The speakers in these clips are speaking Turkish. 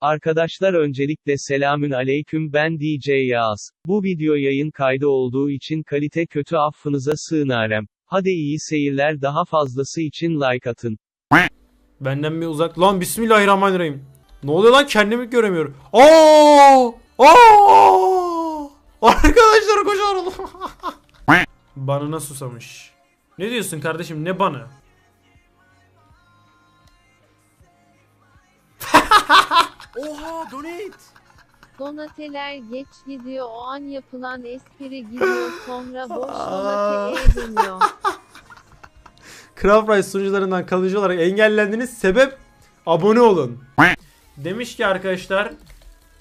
Arkadaşlar öncelikle selamün aleyküm ben DJ Yağız. Bu video yayın kaydı olduğu için kalite kötü affınıza sığınarım. Hadi iyi seyirler daha fazlası için like atın. Benden bir uzak. Lan bismillahirrahmanirrahim. Ne oluyor lan kendimi göremiyorum. Aa! Aa! Arkadaşlar koşuyorum. Banına susamış. Ne diyorsun kardeşim ne banı? Oha donate. Donateler geç gidiyor o an yapılan espri gidiyor sonra boş donate dönüyor. Craft Rice sunucularından kalıcı olarak engellendiniz. Sebep abone olun. Demiş ki arkadaşlar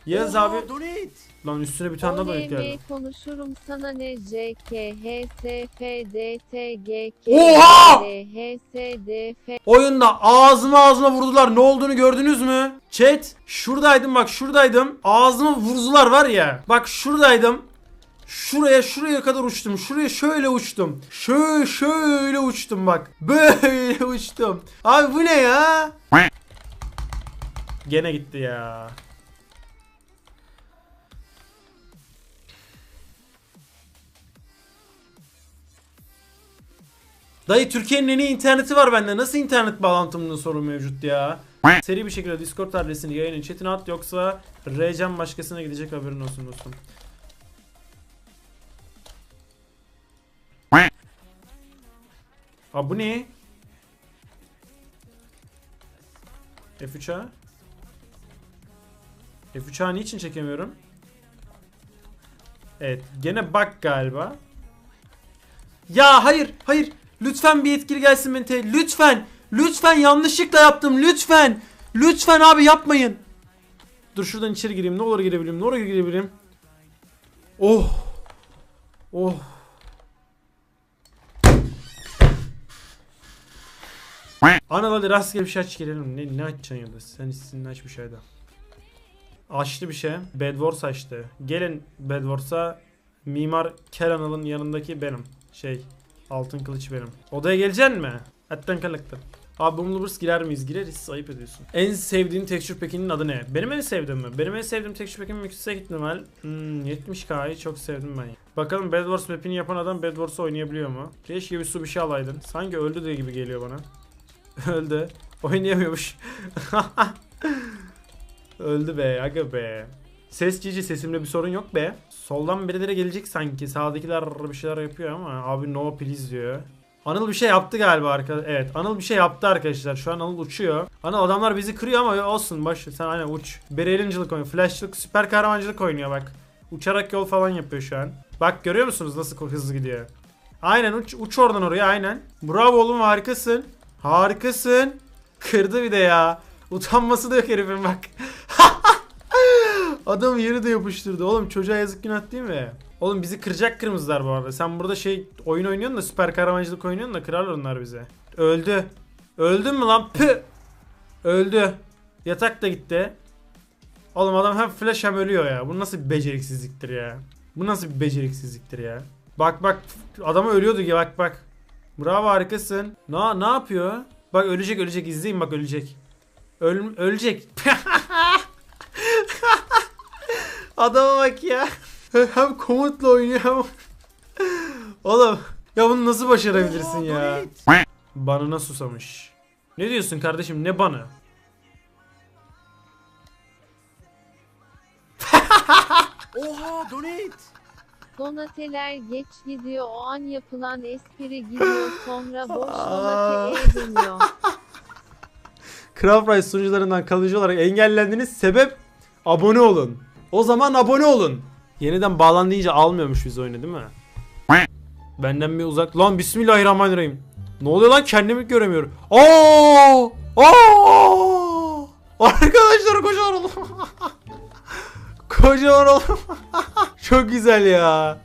Yağız Oha, abi donate. Lan üstüne bir tane daha donate geldi. Konuşurum sana ne C K H S F D T G K Oha! D H S D F Oyunda ağzıma ağzıma vurdular. Ne olduğunu gördünüz mü? Chat şuradaydım bak şuradaydım. Ağzıma vurdular var ya. Bak şuradaydım. Şuraya şuraya kadar uçtum. Şuraya şöyle uçtum. Şöyle şöyle uçtum bak. Böyle uçtum. Abi bu ne ya? Gene gitti ya. Dayı Türkiye'nin en iyi interneti var bende. Nasıl internet bağlantımda sorun mevcut ya? Seri bir şekilde Discord adresini yayının chatine at yoksa R'cem başkasına gidecek haberin olsun dostum. Aa bu ne? F3A F3A niçin çekemiyorum? Evet gene bak galiba. Ya hayır hayır lütfen bir yetkili gelsin Mente lütfen lütfen yanlışlıkla yaptım lütfen lütfen abi yapmayın. Dur şuradan içeri gireyim ne olur girebileyim ne olur girebileyim. Oh oh Ana hadi rastgele bir şey aç girelim. Ne, ne açacaksın ya da? Sen istediğini aç bir şey de. Açtı bir şey. Bed Wars açtı. Gelin Bed Wars'a Mimar Keranal'ın yanındaki benim. Şey Altın kılıç benim. Odaya geleceksin mi? Hatten kalıktı. Abi Bumblebirds girer miyiz? Gireriz. Ayıp ediyorsun. En sevdiğin texture pack'inin adı ne? Benim en sevdiğim mi? Benim en sevdiğim texture pack'im yüksek ihtimal hmm, 70K'yı çok sevdim ben. Bakalım Bed Wars map'ini yapan adam Bed Wars'ı oynayabiliyor mu? Keşke bir su bir şey alaydın. Sanki öldü diye gibi geliyor bana. Öldü. Oynayamıyormuş. Öldü be aga be. Ses cici sesimde bir sorun yok be. Soldan birileri gelecek sanki. Sağdakiler bir şeyler yapıyor ama abi no please diyor. Anıl bir şey yaptı galiba arkadaşlar. Evet Anıl bir şey yaptı arkadaşlar. Şu an Anıl uçuyor. Anıl adamlar bizi kırıyor ama olsun baş sen aynen uç. Berelincılık oynuyor. Flashlık süper kahramancılık oynuyor bak. Uçarak yol falan yapıyor şu an. Bak görüyor musunuz nasıl hızlı gidiyor. Aynen uç, uç oradan oraya aynen. Bravo oğlum harikasın. Harikasın. Kırdı bir de ya. Utanması da yok herifin bak. Adam yeri de yapıştırdı. Oğlum çocuğa yazık günah değil mi? Oğlum bizi kıracak kırmızılar bu arada. Sen burada şey oyun oynuyorsun da süper kahramancılık oynuyorsun da kırarlar onlar bize. Öldü. Öldün mü lan? Pı. Öldü. Yatak da gitti. Oğlum adam hem flash hem ölüyor ya. Bu nasıl bir beceriksizliktir ya? Bu nasıl bir beceriksizliktir ya? Bak bak adamı ölüyordu ki bak bak. Bravo harikasın. Ne ne yapıyor? Bak ölecek ölecek izleyin bak ölecek. Öl, ölecek. Adama bak ya. Hem komutla oynuyor hem... Oğlum ya bunu nasıl başarabilirsin ya? Banına susamış. Ne diyorsun kardeşim ne banı? Oha donate. Donateler geç gidiyor o an yapılan espri gidiyor sonra boş donate dönüyor. Craft sunucularından kalıcı olarak engellendiniz. Sebep abone olun. O zaman abone olun. Yeniden bağlan deyince almıyormuş biz oyunu değil mi? Benden bir uzak. Lan bismillahirrahmanirrahim. Ne oluyor lan kendimi göremiyorum. Aa! Aa! Arkadaşlar kocaman oğlum. kocaman oğlum. çok güzel ya.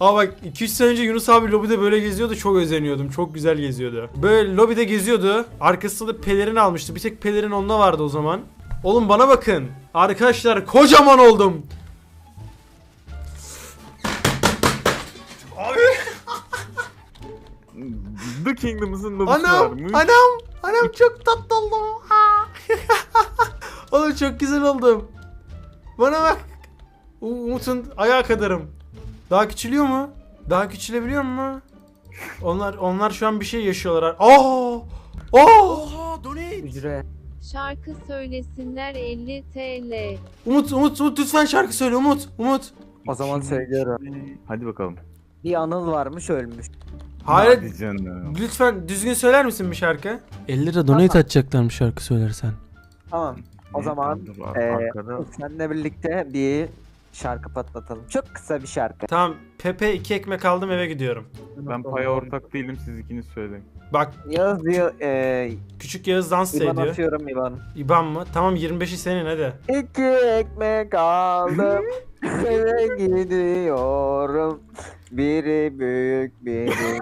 Aa bak 2-3 sene önce Yunus abi lobide böyle geziyordu çok özeniyordum. Çok güzel geziyordu. Böyle lobide geziyordu. Arkasında da pelerin almıştı. Bir tek pelerin onda vardı o zaman. Oğlum bana bakın. Arkadaşlar kocaman oldum. The Kingdom'sın lobusu Anam, varmış. anam, anam çok tatlı oldum. Oğlum çok güzel oldum. Bana bak. Umut'un ayağı kadarım. Daha küçülüyor mu? Daha küçülebiliyor mu? Onlar onlar şu an bir şey yaşıyorlar. Aa! Aa! Oha donate. Hücre. Şarkı söylesinler 50 TL. Umut Umut Umut lütfen şarkı söyle Umut. Umut. O zaman söylüyorum. Hadi bakalım. Bir anıl varmış ölmüş. Hayır. Hadi canım. Lütfen düzgün söyler misin bir şarkı? 50 lira donate atacaklarmış şarkı söylersen. Tamam. O zaman eee, Arkada seninle birlikte bir şarkı patlatalım. Çok kısa bir şarkı. Tamam Pepe iki ekmek aldım eve gidiyorum. ben paya ortak değilim siz ikiniz söyleyin. Bak Yağız diyor. Eee küçük Yağız dans İban ediyor. atıyorum İban. İban mı? Tamam 25'i senin hadi. İki ekmek aldım. Eve gidiyorum. Biri büyük biri.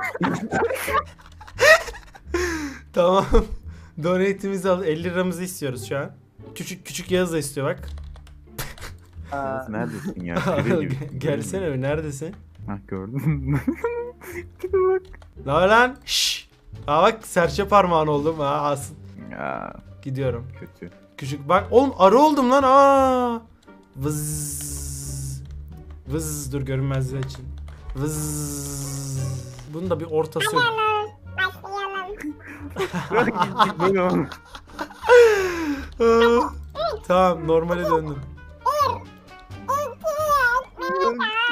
Tamam. Donate'imizi al 50 liramızı istiyoruz şu an. Küçük küçük Yağız da istiyor bak. Aa, neredesin ya? Gelsene bir neredesin? Hah gördün. Gide bak. Var lan? Şşş. Aa bak serçe parmağın oldum ha as. Ya Gidiyorum. kötü. Küçük bak oğlum arı oldum lan aa. Vız. Vız dur görünmezliği için. Vız. Bunun da bir ortası yok. Tamam normale döndüm.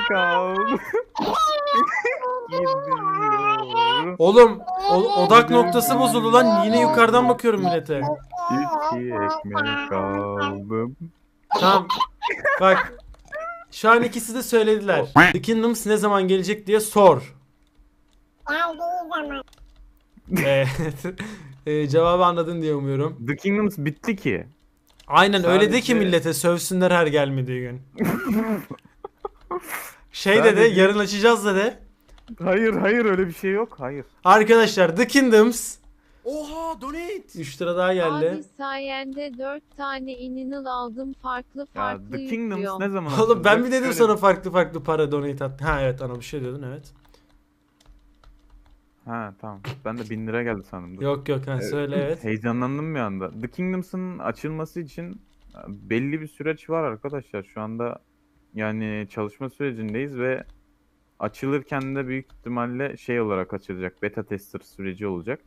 Gidiyorum. Oğlum o- odak noktası bozuldu lan yine yukarıdan bakıyorum millete. İki ekmek aldım. Tamam. Bak. Şu an ikisi de söylediler. The Kingdoms ne zaman gelecek diye sor. Evet. Ee, cevabı anladın diye umuyorum. The Kingdoms bitti ki. Aynen öyle de ki Sadece- millete sövsünler her gelmediği gün. şey de de Sadece- yarın açacağız da de. Hayır hayır öyle bir şey yok. Hayır. Arkadaşlar The Kingdoms Oha donate. 3 lira daha geldi. Abi sayende 4 tane inanıl aldım farklı Ya farklı The Kingdoms yüklüyorum. ne zaman Oğlum ben bir dedim sana farklı farklı para donate at. Ha evet ana bir şey diyordun evet. Ha tamam. Ben de 1000 lira geldi sandım. Dur. Yok yok ha söyle evet. Heyecanlandım bir anda. The Kingdoms'ın açılması için e, belli bir süreç var arkadaşlar. Şu anda yani çalışma sürecindeyiz ve açılırken de büyük ihtimalle şey olarak açılacak. Beta tester süreci olacak.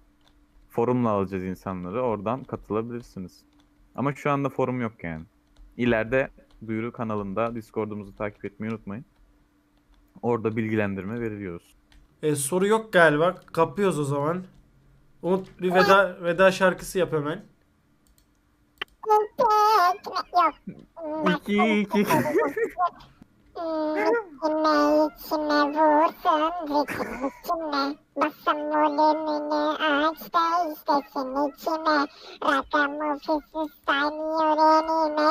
Forumla alacağız insanları. Oradan katılabilirsiniz. Ama şu anda forum yok yani. İleride duyuru kanalında Discord'umuzu takip etmeyi unutmayın. Orada bilgilendirme veriyoruz. E, soru yok galiba. Kapıyoruz o zaman. Umut bir veda veda şarkısı yap hemen. İki iki. İçime içime vursun ritim içime Basın volümünü aç da işlesin içime Rakamı freestyle öğrenime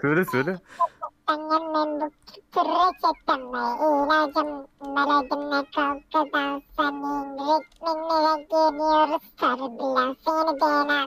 Söyle söyle. Ben yemem bu kütürü çekeme İlacım meledimle kalktı dansanın Ritmine geliyoruz sarı bilen Seni DNA